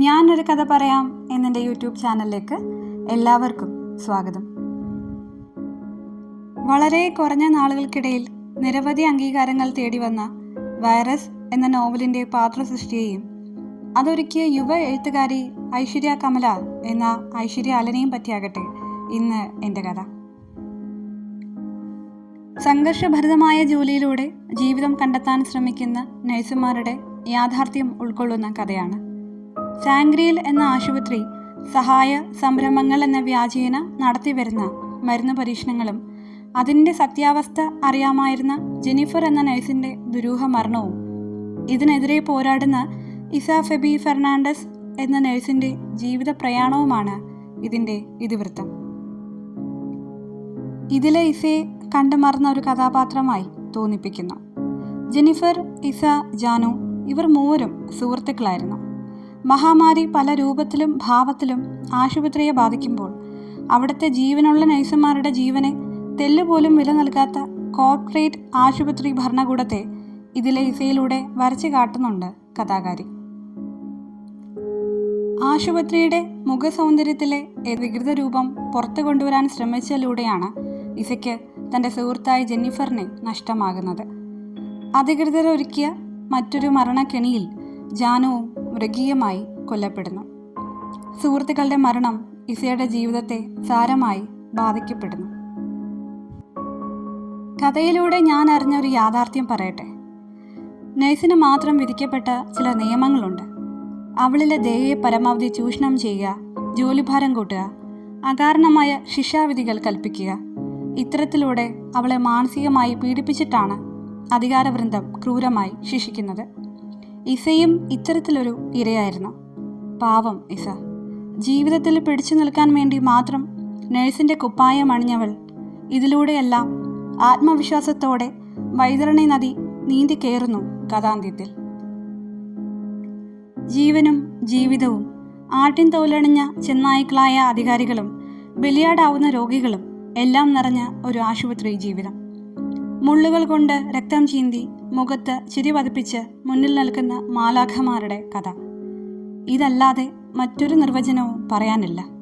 ഞാനൊരു കഥ പറയാം എന്നെന്റെ യൂട്യൂബ് ചാനലിലേക്ക് എല്ലാവർക്കും സ്വാഗതം. വളരെ കുറഞ്ഞ നാളുകൾക്കിടയിൽ നിരവധി അംഗീകാരങ്ങൾ തേടി വന്ന വൈറസ് എന്ന നോവലിന്റെ പാത്രസൃഷ്ടിയെയും അതൊരുക്കിയ യുവ എഴുത്തുകാരി ഐശ്വര്യ കമല എന്ന ഐശ്വര്യ അലനെയും പറ്റിയാകട്ടെ ഇന്ന് എന്റെ കഥ. സംഘർഷഭരിതമായ ജോലിയിലൂടെ ജീവിതം കണ്ടെത്താൻ ശ്രമിക്കുന്ന നഴ്സുമാരുടെ യാഥാർത്ഥ്യം ഉൾക്കൊള്ളുന്ന കഥയാണ്. സാങ്ക്രിയിൽ എന്ന ആശുപത്രി സഹായ സംരംഭങ്ങൾ എന്ന വ്യാജേന നടത്തിവരുന്ന മരുന്ന് പരീക്ഷണങ്ങളും. അതിന്റെ സത്യാവസ്ഥ അറിയാമായിരുന്ന ജെനിഫർ എന്ന നഴ്സിന്റെ ദുരൂഹ മരണവും. ഇതിനെതിരെ പോരാടുന്ന ഇസ ഫെബി ഫെർണാണ്ടസ് എന്ന നഴ്സിന്റെ ജീവിത പ്രയാണവുമാണ് ഇതിന്റെ ഇതിവൃത്തം. ഇതിലെ ഇസയെ കണ്ടുമറന്ന ഒരു കഥാപാത്രമായി തോന്നിപ്പിക്കുന്നു. ജെനിഫർ ഇസ ജാനു ഇവർ മൂവരും സുഹൃത്തുക്കളായിരുന്നു. മഹാമാരി പല രൂപത്തിലും ഭാവത്തിലും ആശുപത്രിയെ ബാധിക്കുമ്പോൾ അവിടുത്തെ ജീവനുള്ള നഴ്സുമാരുടെ ജീവനെ തെല്ലുപോലും വില നൽകാത്ത കോർപ്പറേറ്റ് ആശുപത്രി ഭരണകൂടത്തെ ഇതിലെ ഇസയിലൂടെ വരച്ചു കാട്ടുന്നുണ്ട് കഥാകാരി. ആശുപത്രിയുടെ മുഖസൗന്ദര്യത്തിലെ വികൃത രൂപം പുറത്തു കൊണ്ടുവരാൻ ശ്രമിച്ചതിലൂടെയാണ് ഇസയ്ക്ക് തന്റെ സുഹൃത്തായ ജെന്നിഫറിനെ നഷ്ടമാകുന്നത്. അധികൃതരൊരുക്കിയ മറ്റൊരു മരണക്കെണിയിൽ ജാനുവും മൃഗീയമായി കൊല്ലപ്പെടുന്നു. സുഹൃത്തുക്കളുടെ മരണം ഇസയുടെ ജീവിതത്തെ സാരമായി ബാധിക്കപ്പെടുന്നു. കഥയിലൂടെ ഞാൻ അറിഞ്ഞ ഒരു യാഥാർത്ഥ്യം പറയട്ടെ. നഴ്സിന് മാത്രം വിധിക്കപ്പെട്ട ചില നിയമങ്ങളുണ്ട്. അവളിലെ ദയയെ പരമാവധി ചൂഷണം ചെയ്യുക ജോലിഭാരം കൂട്ടുക അകാരണമായ ശിക്ഷാവിധികൾ കൽപ്പിക്കുക ഇത്തരത്തിലൂടെ അവളെ മാനസികമായി പീഡിപ്പിച്ചിട്ടാണ് അധികാരവൃന്ദം ക്രൂരമായി ശിക്ഷിക്കുന്നത്. ഇസയും ഇത്തരത്തിലൊരു ഇരയായിരുന്നു. പാവം ഇസ. ജീവിതത്തിൽ പിടിച്ചു നിൽക്കാൻ വേണ്ടി മാത്രം നേഴ്സിന്റെ കുപ്പായം അണിഞ്ഞവൾ ഇതിലൂടെയെല്ലാം ആത്മവിശ്വാസത്തോടെ വൈതരണി നദി നീന്തി കയറുന്നു കഥാന്ത്യത്തിൽ ജീവനും ജീവിതവും ആട്ടിൻ തോലണിഞ്ഞ ചെന്നായ്ക്കളായ അധികാരികളും ബലിയാടാവുന്ന രോഗികളും എല്ലാം നിറഞ്ഞ ഒരു ആശുപത്രി ജീവിതം. മുള്ളുകൾ കൊണ്ട് രക്തം ചീന്തി മുഖത്ത് ചിരി പതിപ്പിച്ച് മുന്നിൽ നിൽക്കുന്ന മാലാഖമാരുടെ കഥ. ഇതല്ലാതെ മറ്റൊരു നിർവചനവും പറയാനില്ല.